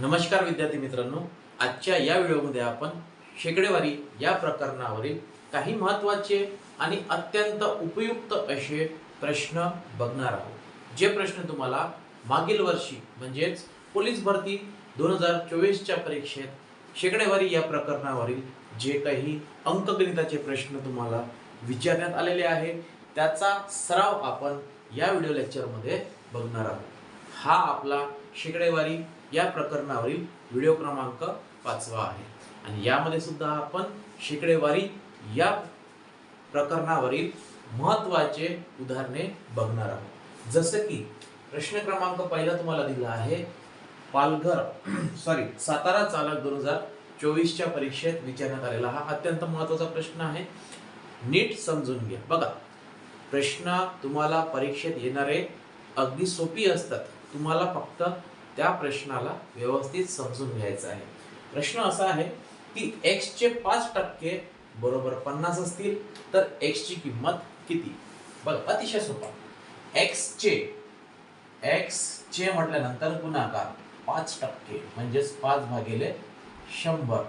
नमस्कार विद्यार्थी मित्रांनो आजच्या या व्हिडिओमध्ये आपण शेकडेवारी या प्रकरणावरील काही महत्त्वाचे आणि अत्यंत उपयुक्त असे प्रश्न बघणार आहोत. जे प्रश्न तुम्हाला मागील वर्षी म्हणजेच पोलीस भरती दोन हजार चोवीसच्या परीक्षेत शेकडेवारी या प्रकरणावरील जे काही अंकगणिताचे प्रश्न तुम्हाला विचारण्यात आलेले आहे त्याचा सराव आपण या व्हिडिओ लेक्चरमध्ये बघणार आहोत. हा आपला शेकडेवारी या प्रकरणावरील व्हिडिओ क्रमांक पाचवा आहे. आणि यामध्ये सुद्धा आपण शेकडेवारी या प्रकरणावरील महत्त्वाचे उदाहरणे बघणार आहोत. जसं की प्रश्न क्रमांक पहिला तुम्हाला दिला आहे पालघर सॉरी सातारा चालक दोन हजार चोवीसच्या परीक्षेत विचारण्यात आलेला हा अत्यंत महत्त्वाचा प्रश्न आहे. नीट समजून घ्या. बघा प्रश्न तुम्हाला परीक्षेत येणारे अगदी सोपी असतात. तुम्हाला फक्त त्या प्रश्नाला व्यवस्थित समजून घ्यायचं आहे. प्रश्न असा आहे की एक्सचे पाच टक्के बरोबर पन्नास असतील तर एक्सची किंमत किती? बघ अतिशय सोपा. एक्सचे एक्सचे म्हटल्यानंतर गुणाकार पाच टक्के म्हणजेच पाच भागिले शंभर.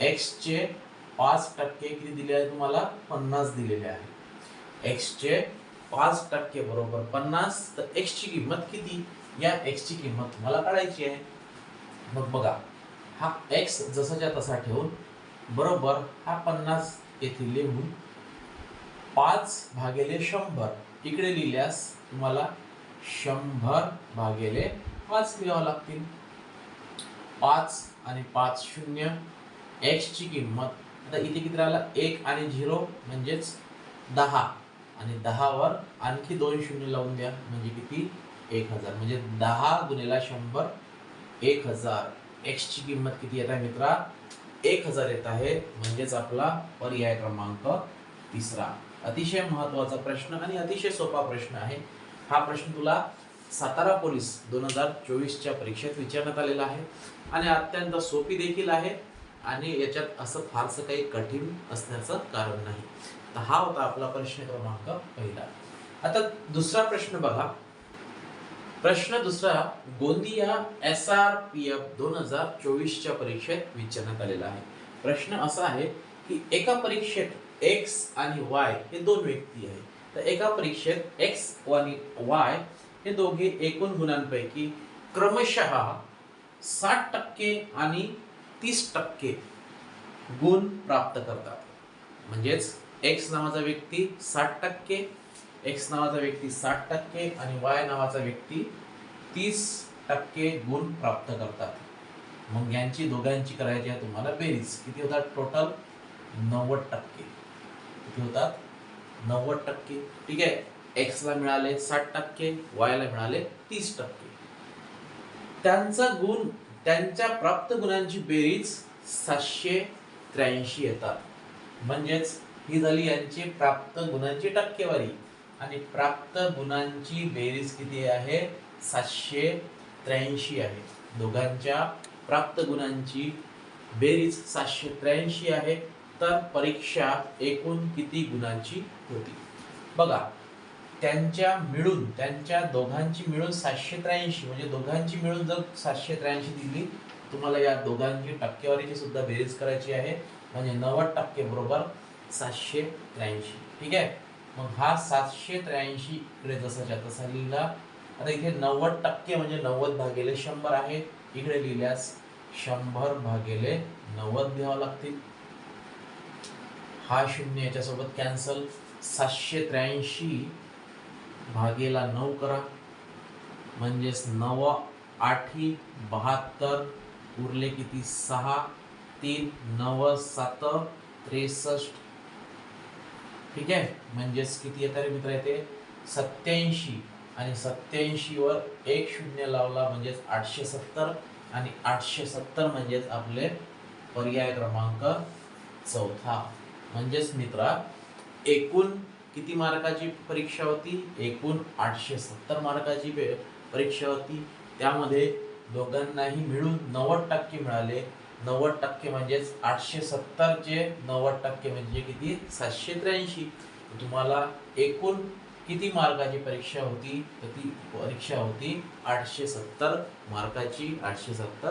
एक्सचे पाच टक्के किती दिले आहे तुम्हाला? पन्नास दिलेले आहे. एक्सचे पाच टक्के बरोबर पन्नास तर एक्सची किंमत किती? या x ची किंमत तुम्हाला काढायची आहे. मग बघा हा x जसाच्या तसा ठेवून बरोबर हा पन्नास येथे लिहून पाच भागिले शंभर. इकडे लिहिल्यास तुम्हाला शंभर भागिले पाच लिहावं लागतील. पाच आणि पाच शून्य. एक्सची ची किंमत आता इथे किती राहिला? एक आणि झिरो म्हणजेच दहा. आणि दहावर आणखी दोन शून्य लावून द्या म्हणजे किती? एक हजार. म्हणजे दहा गुणिला शंभर एक हजार. एक्सची किंमत किती येत आहे मित्रा? एक हजार येत आहे. म्हणजेच आपला पर्याय क्रमांक तिसरा. अतिशय महत्त्वाचा प्रश्न आणि अतिशय सोपा प्रश्न आहे. हा प्रश्न तुला सातारा पोलीस दोन हजार चोवीसच्या परीक्षेत विचारण्यात आलेला आहे आणि अत्यंत सोपी देखील आहे आणि याच्यात असं फारसं काही कठीण असण्याचं कारण नाही. तर हा होता आपला प्रश्न क्रमांक पहिला. आता दुसरा प्रश्न बघा. प्रश्न दुसरा Gondia S R P F दोन हजार चोवीसच्या परीक्षेत विचारण्यात आलेला आहे. प्रश्न असा आहे की एका परीक्षेत एक्स आणि वाय हे दोन व्यक्ती आहे तर एका परीक्षेत एक्स आणि वाय हे दोघे एकूण गुणांपैकी क्रमशः साठ टक्के आणि तीस टक्के गुण प्राप्त करतात. म्हणजेच एक्स नावाचा व्यक्ती साठ टक्के एक्स नावाचा व्यक्ती साठ टक्के आणि वाय नावाचा व्यक्ती तीस टक्के गुण प्राप्त करतात. मग यांची दोघांची करायची आहे तुम्हाला बेरीज. किती होतात टोटल नव्वद टक्के. किती होतात? नव्वद टक्के. ठीक आहे? एक्सला मिळाले साठ टक्के वायला मिळाले तीस टक्के. त्यांचा गुण त्यांच्या प्राप्त गुणांची बेरीज सातशे त्र्याऐंशी येतात. म्हणजेच ही झाली यांची प्राप्त गुणांची टक्केवारी. आणि प्राप्त गुणांची बेरीज किती आहे? सातशे त्र्याऐंशी आहे. दोघांच्या प्राप्त गुणांची बेरीज सातशे त्र्याऐंशी आहे. तर परीक्षा एकूण किती गुणांची होती? बघा त्यांच्या मिळून त्यांच्या दोघांची मिळून सातशे त्र्याऐंशी म्हणजे दोघांची मिळून जर सातशे त्र्याऐंशी दिली तुम्हाला या दोघांची टक्केवारीची सुद्धा बेरीज करायची आहे. म्हणजे नव्वद टक्के बरोबर सातशे त्र्याऐंशी. ठीक आहे? मग हा सातशे त्र्याऐंशी इकडे जसाच्या तसा लिहिला. आता इथे नव्वद टक्के म्हणजे नव्वद भागेले शंभर आहे इकडे लिहिल्यास शंभर भागेले नव्वद घ्यावं लागतील. हा शून्य याच्यासोबत कॅन्सल सातशे त्र्याऐंशी भागेला नऊ करा. म्हणजेच नव आठी बहात्तर उरले किती? सहा तीन नव सात त्रेसष्ट ठीक आहे? म्हणजेच किती येतात रे मित्र येते सत्याऐंशी आणि सत्याऐंशीवर एक शून्य लावला म्हणजेच आठशे सत्तर. आणि आठशे सत्तर म्हणजेच आपले पर्याय क्रमांक चौथा. म्हणजेच मित्रा एकूण किती मार्काची परीक्षा होती? एकूण आठशे सत्तर मार्काची परीक्षा होती. त्यामध्ये दोघांनाही मिळून नव्वद टक्के मिळाले. नव्वद टक्के म्हणजेच आठशे सत्तरचे नव्वद टक्के म्हणजे किती? सातशे त्र्याऐंशी. तुम्हाला एकूण किती मार्काची परीक्षा होती? तर ती परीक्षा होती आठशे सत्तर मार्काची आठशे सत्तर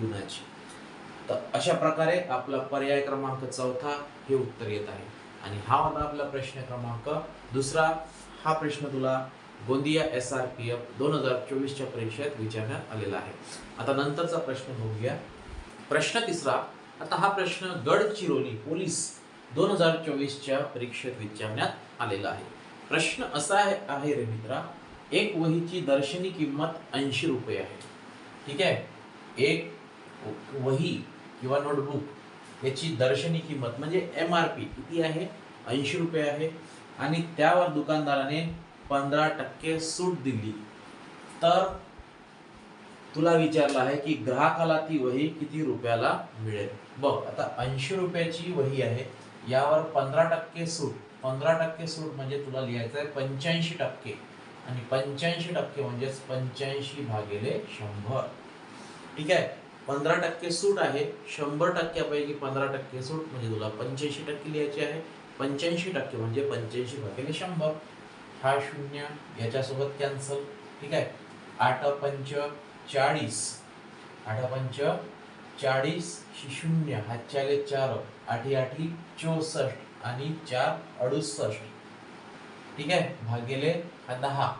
गुणाची. तर अशा प्रकारे आपला पर्याय क्रमांक चौथा हे उत्तर येत आहे. आणि हा होता आपला प्रश्न क्रमांक दुसरा. हा प्रश्न तुला Gondia S R P F दोन हजार चोवीसच्या परीक्षेत विचारण्यात आलेला आहे. आता नंतरचा प्रश्न बघूया. प्रश्न तिसरा आता हा प्रश्न गडचिरोली पोलीस दोन हजार चोवीसच्या परीक्षेत विचारण्यात आलेला आहे. प्रश्न असा आहे आहे रे मित्रा एक वहीची दर्शनी किंमत ऐंशी रुपये आहे. ठीक आहे? एक वही किंवा नोटबुक याची दर्शनी किंमत म्हणजे एम आर पी किती आहे? ऐंशी रुपये आहे. आणि त्यावर दुकानदाराने पंधरा टक्के सूट दिली. तर तुला विचारलं आहे की ग्राहकाला ती वही किती रुपयाला मिळेल? बघ आता ऐंशी रुपयाची वही आहे यावर पंधरा टक्के सूट पंधरा टक्के सूट म्हणजे तुला लिहायचं आहे पंच्याऐंशी टक्के. आणि पंच्याऐंशी टक्के म्हणजेच पंच्याऐंशी भागिले शंभर. ठीक आहे? पंधरा टक्के सूट आहे शंभर टक्क्यापैकी पंधरा टक्के सूट म्हणजे तुला पंच्याऐंशी टक्के लिहायचे आहे. पंच्याऐंशी टक्के म्हणजे पंच्याऐंशी भागिले शंभर. हा शून्य याच्यासोबत कॅन्सल ठीक आहे? आठ पंच चाळीस. आठापंच चाळीस शिशून्य हातच्याले चार आठी आठी चौसष्ट आणि चार अडुसष्ट. ठीक? आहे भागेले हा दहा.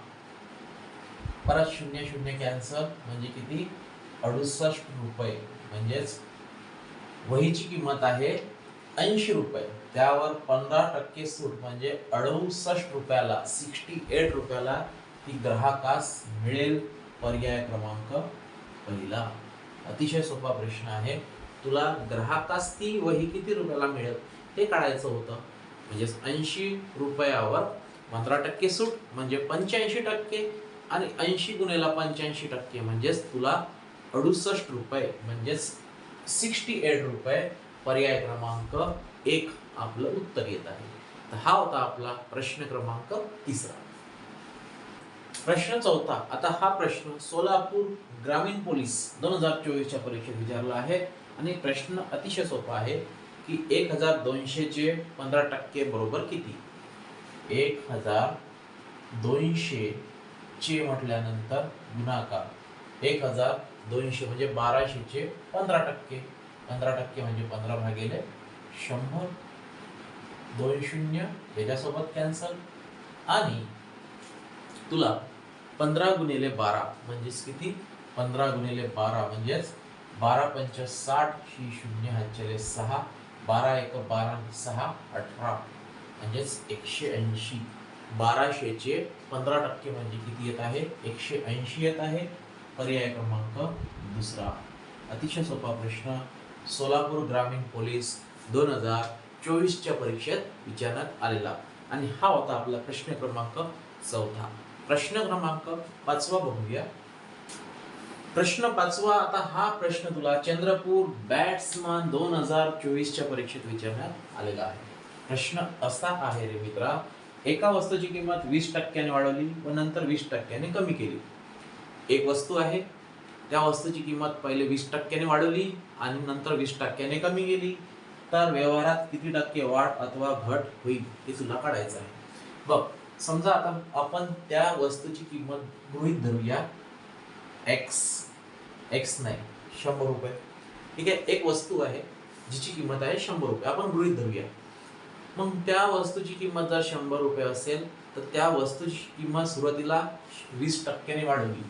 परत शून्य शून्य कॅन्सल म्हणजे किती? अडुसष्ट रुपये. म्हणजेच वहीची किंमत आहे ऐंशी रुपये. त्यावर पंधरा टक्के सूट म्हणजे अडुसष्ट रुपयाला सिक्स्टी एट रुपयाला ती ग्राहकास मिळेल. पर्याय क्रमांक पहिला. अतिशय सोपा प्रश्न आहे. तुला ग्राहकास ती वही किती रुपयाला मिळेल? हे काढायचं होतं. म्हणजेच ऐंशी रुपयावर पंधरा टक्के सूट म्हणजे पंच्याऐंशी टक्के आणि ऐंशी गुणेला पंच्याऐंशी टक्के म्हणजेच तुला अडुसष्ट रुपये म्हणजेच सिक्स्टी एट रुपये पर्याय क्रमांक एक आपलं उत्तर येत आहे. तर हा होता आपला प्रश्न क्रमांक तिसरा. प्रश्न चौथा आता हा प्रश्न सोलापूर ग्रामीण पोलीस दोन हजार चोवीसच्या परीक्षेत विचारला आहे. आणि प्रश्न अतिशय सोपा आहे की एक हजार दोनशेचे पंधरा टक्के बरोबर किती? एक हजार दोनशे चे म्हटल्यानंतर गुणाकार. एक हजार दोनशे म्हणजे बाराशेचे पंधरा टक्के. पंधरा टक्के म्हणजे पंधरा भागिले शंभर. दोन शून्य याच्यासोबत कॅन्सल आणि तुला पंधरा गुणिले बारा म्हणजेच किती? पंधरा गुणिले बारा म्हणजेच बारा पंच साठ ही शून्य हातचेले सहा. बारा एक बारा सहा अठरा म्हणजेच एकशे ऐंशी. बाराशेचे पंधरा टक्के म्हणजे किती येत आहे? एकशे ऐंशी येत आहे. पर्याय क्रमांक दुसरा. अतिशय सोपा प्रश्न. सोलापूर ग्रामीण पोलीस दोन हजार चोवीसच्या परीक्षेत विचारण्यात आलेला. आणि हा होता आपला प्रश्न क्रमांक चौथा. प्रश्न क्रमांक पाचवा बघूया. प्रश्न पाचवा आता हा प्रश्न तुला चंद्रपूर बॅट्समन दोन हजार चोवीसच्या परीक्षेत विचारण्यात आलेला आहे. प्रश्न असा आहे रे मित्रा एका वस्तूची किंमत वीस टक्क्याने वाढवली व नंतर वीस टक्क्याने कमी केली. एक वस्तू आहे त्या वस्तूची किंमत पहिले वीस टक्क्याने वाढवली आणि नंतर वीस टक्क्याने कमी केली. तर व्यवहारात किती टक्के वाढ अथवा घट होईल हे तुला काढायचं आहे. बघ समजा आता आपण त्या वस्तूची किंमत गृहित धरूया. एक्स एक्स नाही शंभर रुपये. ठीक आहे एक वस्तू आहे जिची किंमत आहे शंभर रुपये. आपण गृहीत धरूया. मग त्या वस्तूची किंमत जर शंभर रुपये असेल तर त्या वस्तूची किंमत सुरुवातीला वीस टक्क्याने वाढवली.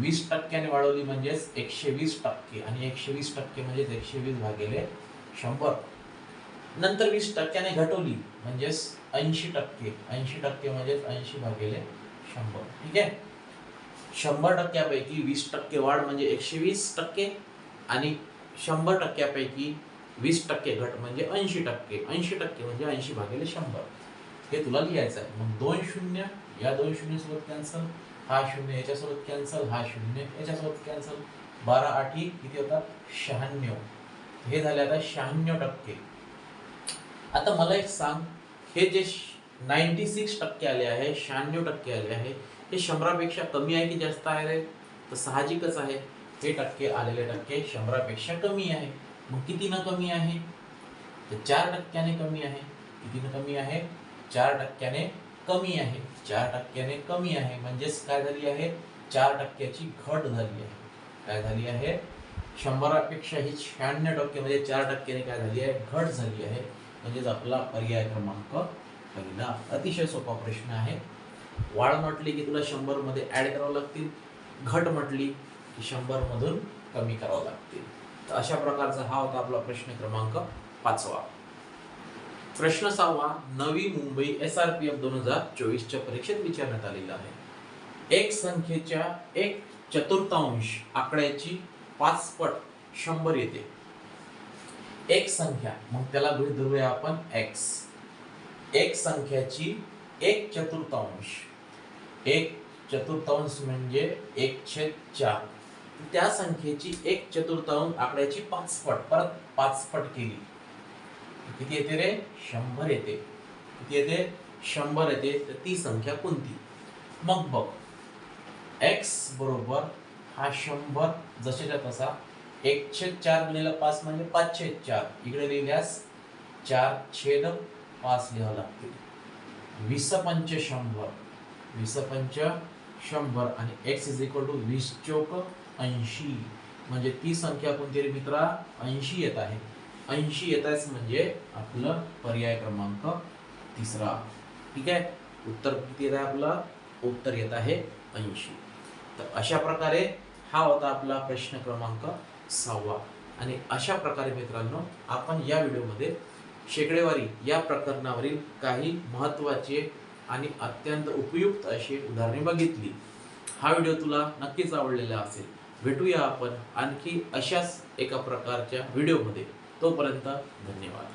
वीस टक्क्याने वाढवली म्हणजेच एकशे वीस टक्के. आणि एकशे वीस टक्के म्हणजेच एकशे वीस भागिले शंभर. नंतर वीस टक्क्याने घटवली म्हणजेच ऐंशी टक्के ऐंशी टक्के म्हणजेच ऐंशी भागिले शंभर ठीक आहे? शंभर टक्क्यापैकी वीस टक्के वाढ म्हणजे एकशे वीस टक्के आणि शंभर टक्क्यापैकी वीस टक्के घट म्हणजे ऐंशी टक्के ऐंशी टक्के म्हणजे ऐंशी भागिले शंभर. हे तुला लिहायचं आहे मग दोन शून्य या दोन शून्य सोबत कॅन्सल हा शून्य याच्यासोबत कॅन्सल हा शून्य याच्यासोबत कॅन्सल बारा आठी किती होता शहाण्णव. हे झाले आता शहाण्णव टक्के. आता मला एक सांग हे जे नाईन्टी सिक्स टक्के आले आहे शहाण्णव टक्के आले आहे हे शंभरापेक्षा कमी आहे की जास्त आहे रे? तर साहजिकच आहे. हे टक्के आलेले टक्के शंभरापेक्षा कमी आहे. मग कितीनं कमी आहे? तर चार टक्क्याने कमी आहे. कितीनं कमी आहे? चार टक्क्याने कमी आहे. चार टक्क्याने कमी आहे. म्हणजेच काय झाली आहे? चार टक्क्याची घट झाली आहे. काय झाली आहे? शंभरापेक्षा ही शहाण्णव टक्के म्हणजे चार टक्क्याने काय झाली आहे? घट झाली आहे. म्हणजेच आपला पर्याय क्रमांक पहिला. अतिशय सोपा प्रश्न आहे. वाढ म्हटली की तुला शंभरमध्ये ॲड ऍड करावं लागतील. घट म्हटली की शंभरमधून कमी करावं लागतील. तर अशा प्रकारचा हा होता आपला प्रश्न क्रमांक पाचवा. प्रश्न सहावा Navi Mumbai S R P F दोन हजार चोवीसच्या परीक्षेत विचारण्यात आलेला आहे. एक संख्येच्या एक चतुर्थांश आकड्याची पाच पट शंभर येते. एक संख्या. मग त्याला गृहित धरूया आपण एक्स एक संख्याची एक चतुर्थांश. एक चतुर्थांश म्हणजे एक छेद चार. त्या संख्येची एक चतुर्थांश आकड्याची पाचपट. परत पाचपट केली. किती येते रे? शंभर येते. किती येते? शंभर येते. तर ती संख्या कोणती? मग बघ. एक्स बरोबर हा शंभर जसेच्या तसा एक छेद चार गुणिले पाच म्हणजे पाच छेद चार. इकडे लिहिल्यास चार छेद पाच लिहावं लागतील. वीस पंच शंभर वीस पंच शंभर आणि एक्स इज इक्वल टू वीस चौक ऐंशी. म्हणजे ती संख्या कोणती मित्रा? ऐंशी येत आहे. ऐंशी येत आहेच म्हणजे आपलं पर्याय क्रमांक तिसरा. ठीक आहे? उत्तर किती येत आहे आपलं? उत्तर येत आहे ऐंशी. तर अशा प्रकारे हा होता आपला प्रश्न क्रमांक. सहावा. आणि अशा प्रकारे मित्रांनो आपण या व्हिडिओमध्ये शेकडेवारी या प्रकरणावरील काही महत्त्वाचे आणि अत्यंत उपयुक्त अशी उदाहरणे बघितली. हा व्हिडिओ तुला नक्कीच आवडलेला असेल. भेटूया आपण आणखी अशाच एका प्रकारच्या व्हिडिओमध्ये. तोपर्यंत धन्यवाद.